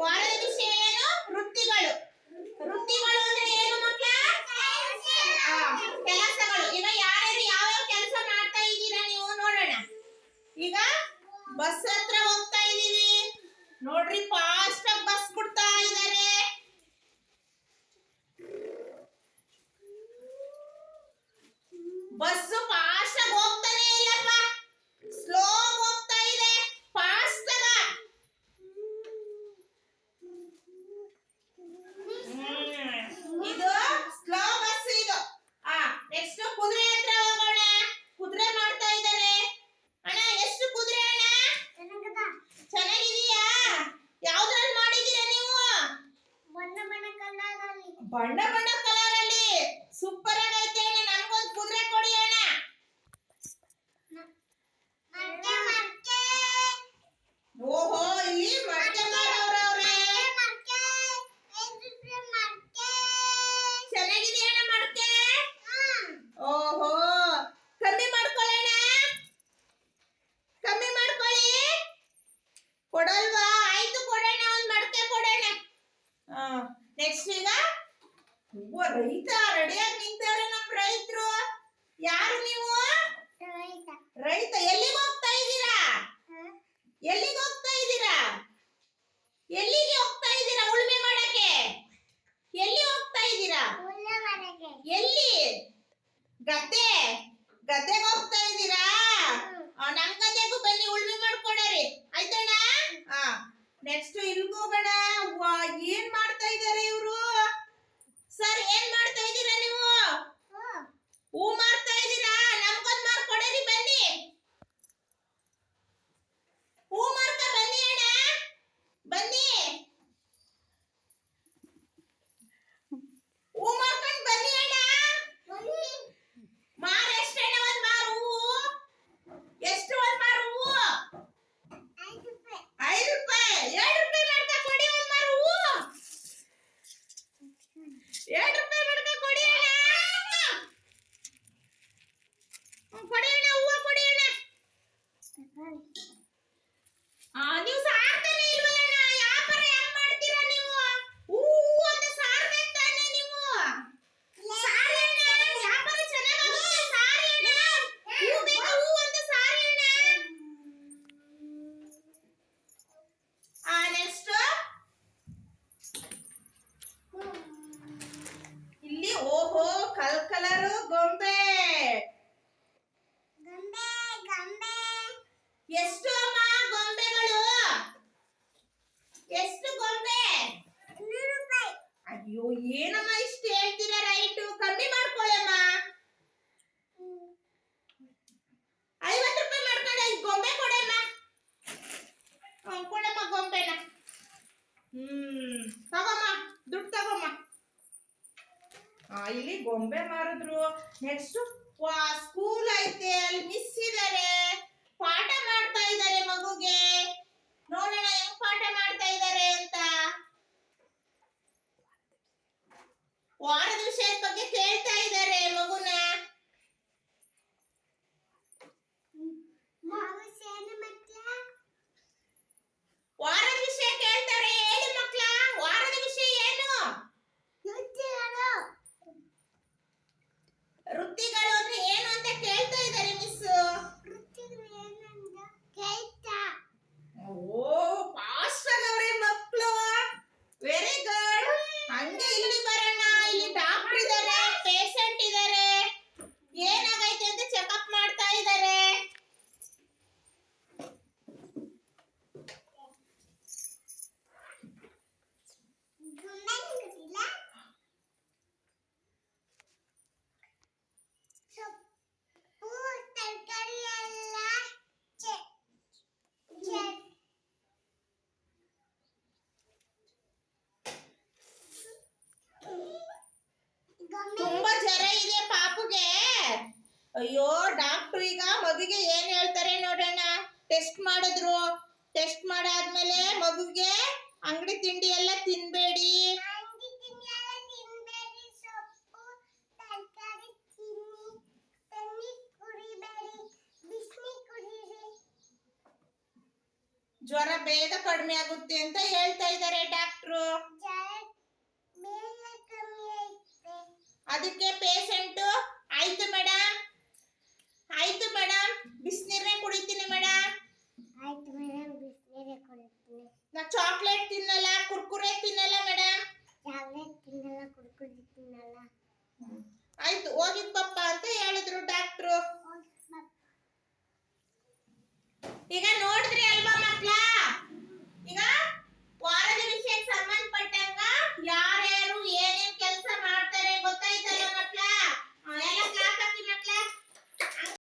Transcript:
Why? ಬಣ್ಣ ಬಣ್ಣ ಓ, ರೈತ ರೆಡಿಯಾಗಿ ನಿಂತವ್ರೆ ನಮ್ ರೈತರು? ಯಾರು ನೀವು? ರೈತ, ಎಲ್ಲಿಗೆ ಹೋಗ್ತಾ ಇದ್ದೀರಾ? ಎಲ್ಲಿಗೆ ಹೋಗ್ತಾ ಇದ್ದೀರಾ? ಎಲ್ಲಿಗೆ ಹೋಗ್ತಾ ಇದ್ದೀರಾ ಉಳುಮೆ ಮಾಡಕ್ಕೆ? ಎಲ್ಲಿ ಹೋಗ್ತಾ ಇದ್ದೀರಾ? ಎಲ್ಲಿ? ಗದ್ದೆ? ಗದ್ದೆಗೆ ಹೋಗ್ತಾ ಇದ್ದೀರಾ? ನಮ್ ಗದ್ದೆಗೂ ಬನ್ನಿ ಉಳುಮೆ ಮಾಡ್ಕೊಡರಿ ಆಯ್ತಣ್ಣ? ನೆಕ್ಸ್ಟ್ ಇಲ್ಗ್ ಹೋಗೋಣ ವಾ, ಏನ್ ಮಾಡ್ತಾ ಇದಾರೆ ಇವ್ರು ಸರ್ ಏನ್ ಮಾಡ್ತಾ ಇದ್ದೀರಾ ನೀವು ಹೂ ನೀವು ಸಾರ್ತಾನೆ ಮಾಡ್ತೀರಾ ಅಂತ ಸಾರ್ಬೇಕು ತಾನೆ ಸಾರಿ ಅಣ್ಣ ಸಾರಿ ಅಣ್ಣ. ಅಂತ ಸಾರಿ ಅಣ್ಣ. ಆ ನೆಕ್ಸ್ಟ್ ಇಲ್ಲಿ ಓಹೋ ಕಲ್ ಕಲರು ಗೊಂಬೆ ಇಲ್ಲಿ ಗೊಂಬೆ ಮಾರಿದ್ರು. ನೆಕ್ಸ್ಟ್ ಸ್ಕೂಲ್ ಐತೆ, ಅಲ್ಲಿ ಮಿಸ್ ಇದಾರೆ. ಪಾಠ ಮಾಡ್ತಾ ಇದ್ದಾರೆ ಮಗುಗೆ. ನೋಡೋಣ, ಹೆಂಗ್ ಪಾಠ ಮಾಡ್ತಾ ಇದ್ದಾರೆ ಅಂತ ವಾರದ ವಿಷಯದ ಬಗ್ಗೆ ಕೇಳ್ತಾ ಇದ್ದಾರೆ ಮಗುನ ವಾರದ ವಿಷಯ ಕೇಳ್ತಾರೆ ಹೇಳಿ ಮಕ್ಳ ವಾರದ ವಿಷಯ ಏನು ವೃತ್ತಿಗಳು ಅಂದ್ರೆ ಏನು ಅಂತ ಕೇಳ್ತಾ ಇದ್ದಾರೆ ಮಿಸ್ ಓ ಫಾಸ್ಟ್ ಆಗವ್ರೆ ಮಕ್ಕಳು ವೆರಿ ಗುಡ್ ಹಂಗೆ ಇಲ್ಲಿ ಬರೋಣ ಇಲ್ಲಿ ಡಾಕ್ಟರ್ ಇದ್ದಾರೆ ಪೇಷಂಟ್ ಇದ್ದಾರೆ ಏನಾಗೈತೆ ಅಂತ ಚೆಕಪ್ ಮಾಡ್ತಾ ಇದ್ದಾರೆ ತುಂಬಾ ಜ್ವರ ಇದೆ ಪಾಪುಗೆ ಅಯ್ಯೋ ಡಾಕ್ಟರ್ ಈಗ ಮಗುಗೆ ಏನ್ ಹೇಳ್ತಾರೆ ನೋಡೋಣ. ಟೆಸ್ಟ್ ಮಾಡಿದ್ರು. ಟೆಸ್ಟ್ ಮಾಡಾದ್ಮೇಲೆ ಮಗುಗೆ ಅಂಗಡಿ ತಿಂಡಿ ಎಲ್ಲ ತಿನ್ಬೇಡಿ. ಜ್ವರ ಬೇಗ ಕಡಿಮೆ ಆಗುತ್ತೆ ಅಂತ ಹೇಳ್ತಾ ಇದ್ದಾರೆ ಡಾಕ್ಟ್ರು ಅದಕ್ಕೆ ಪೇಷಂಟು ಆಯ್ತು ಮೇಡಮ್ ಆಯ್ತು ಮೇಡಮ್ ಬಿಸಿನೀರೇ ಕುಡಿತೀನಿ ಮೇಡಮ್ ಆಯ್ತು ಮೇಡಮ್ ಬಿಸಿನೀರೇ ಕೊಡ್ತೀನಿ ನಾ ಚಾಕ್ಲೇಟ್ ತಿನ್ನಲ್ಲ ಕುರ್ಕುರೆ ತಿನ್ನಲ್ಲ ಮೇಡಮ್ ಚಾಕ್ಲೇಟ್ ತಿನ್ನಲ್ಲ ಕುಡ್ಕುಡಿ ತಿನ್ನಲ್ಲ. ಆಯ್ತು ಹೋಗಿದ್ ಪಪ್ಪ ಅಂತ ಹೇಳಿದ್ರು ಡಾಕ್ಟ್ರು ಈಗ ನೋಡಿದ್ರಿ